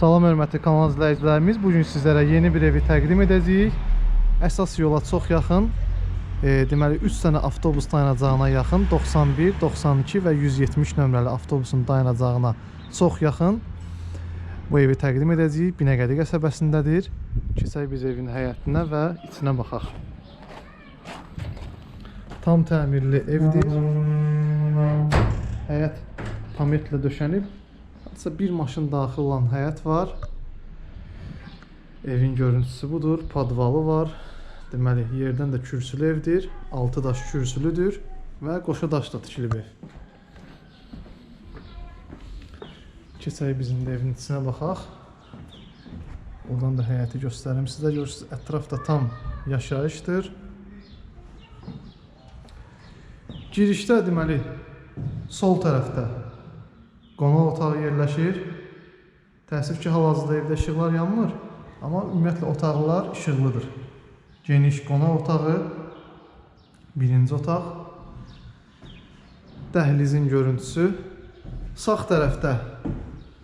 Salam hörmətli kanal izləyicilərimiz. Bu gün sizlərə yeni bir evi təqdim edəcəyik. Əsas yola çox yaxın, e, deməli 3 dənə avtobus dayanacağına yaxın 91, 92 və 170 nömrəli avtobusun dayanacağına çox yaxın bu evi təqdim edəcəyik. Binəqədi qəsəbəsindədir. Keçək biz evin həyətinə və içinə baxaq. Tam təmirli evdir. Həyət pametlə döşənib. Hatta bir maşın daxil olan həyət var. Evin görüntüsü budur. Padvalı var. Deməli, yerdən də kürsülü evdir. Altı daş kürsülüdür və qoşa daşla tikilib ev. Keçək bizim də evin içinə baxaq. Oradan da həyəti göstərim sizə. Görürsünüz, ətraf tam yaşayışdır. Girişdə deməli sol tərəfdə qonaq otağı yerləşir. Təəssüf ki, hal-hazırda evdə işıqlar yanmır, amma ümumiyyətlə otaqlar işıqlıdır. Geniş qonaq otağı, birinci otaq. Dəhlizin görüntüsü. Sağ tərəfdə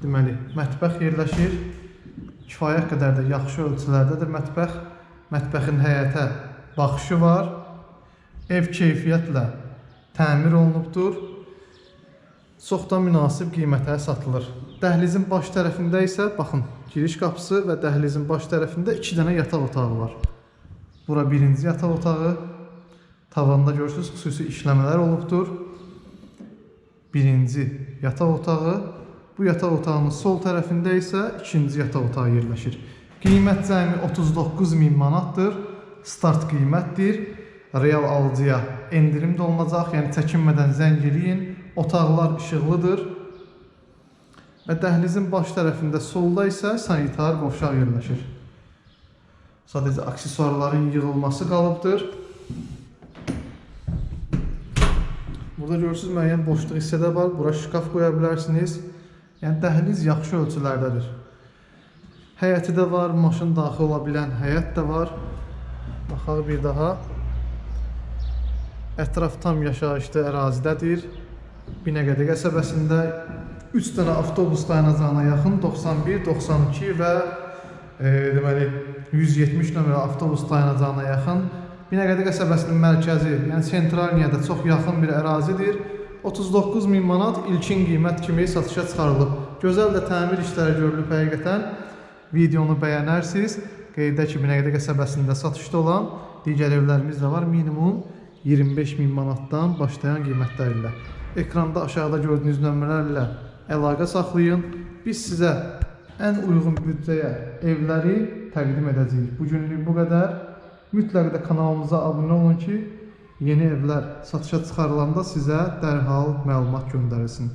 deməli mətbəx yerləşir. Kifayət qədər də yaxşı ölçülərdədir mətbəx. Mətbəxin həyətə baxışı var. Ev keyfiyyətlə təmir olunubdur. Çox da münasib qiymətə satılır. Dəhlizin baş tərəfində isə baxın, giriş qapısı və dəhlizin baş tərəfində 2 dənə yataq otağı var. Bura birinci yataq otağı. Tavanda görürsüz xüsusi işləmələr olubdur. Birinci yataq otağı. Bu yataq otağının sol tərəfində isə ikinci yataq otağı yerləşir. Qiymət cəmi 39 min manatdır. Start qiymətdir. Real alıcıya endirim də olunacaq, yəni çəkinmədən zəng eləyin. Otaqlar işıqlıdır. Və dəhlizin baş tərəfində solda isə sanitar qovşaq yerləşir. Sadəcə aksesuarların yığılması qalıbdır. Burada görürsünüz müəyyən boşluq hissədə var. Bura şkaf qoya bilərsiniz. Yəni dəhliz yaxşı ölçülərdədir. Həyəti də var, maşın daxil ola bilən həyət də var. Baxaq bir daha. Ətraf tam yaşayışlı ərazidədir. Binəqədi qəsəbəsində 3 dənə avtobus dayanacağına yaxın 91, 92 və e, deməli 170 nömrəli avtobus dayanacağına yaxın Binəqədi qəsəbəsinin mərkəzi, yəni sentral niyədə çox yaxın bir ərazidir. 39 min manat ilkin qiymət kimi satışa çıxarılıb. Gözəl də təmir işləri görülüb həqiqətən. Videonu bəyənərsiniz. Qeyd edək ki, Binəqədi qəsəbəsində satışda olan digər evlərimiz də var. Minimum 25 min manatdan başlayan qiymətlərlə. Ekranda aşağıda gördüyünüz nömrələrlə əlaqə saxlayın. Biz sizə ən uyğun büdcəyə evləri təqdim edəcəyik. Bu günlük bu qədər. Mütləq də kanalımıza abunə olun ki, yeni evlər satışa çıxarılanda sizə dərhal məlumat göndərilsin.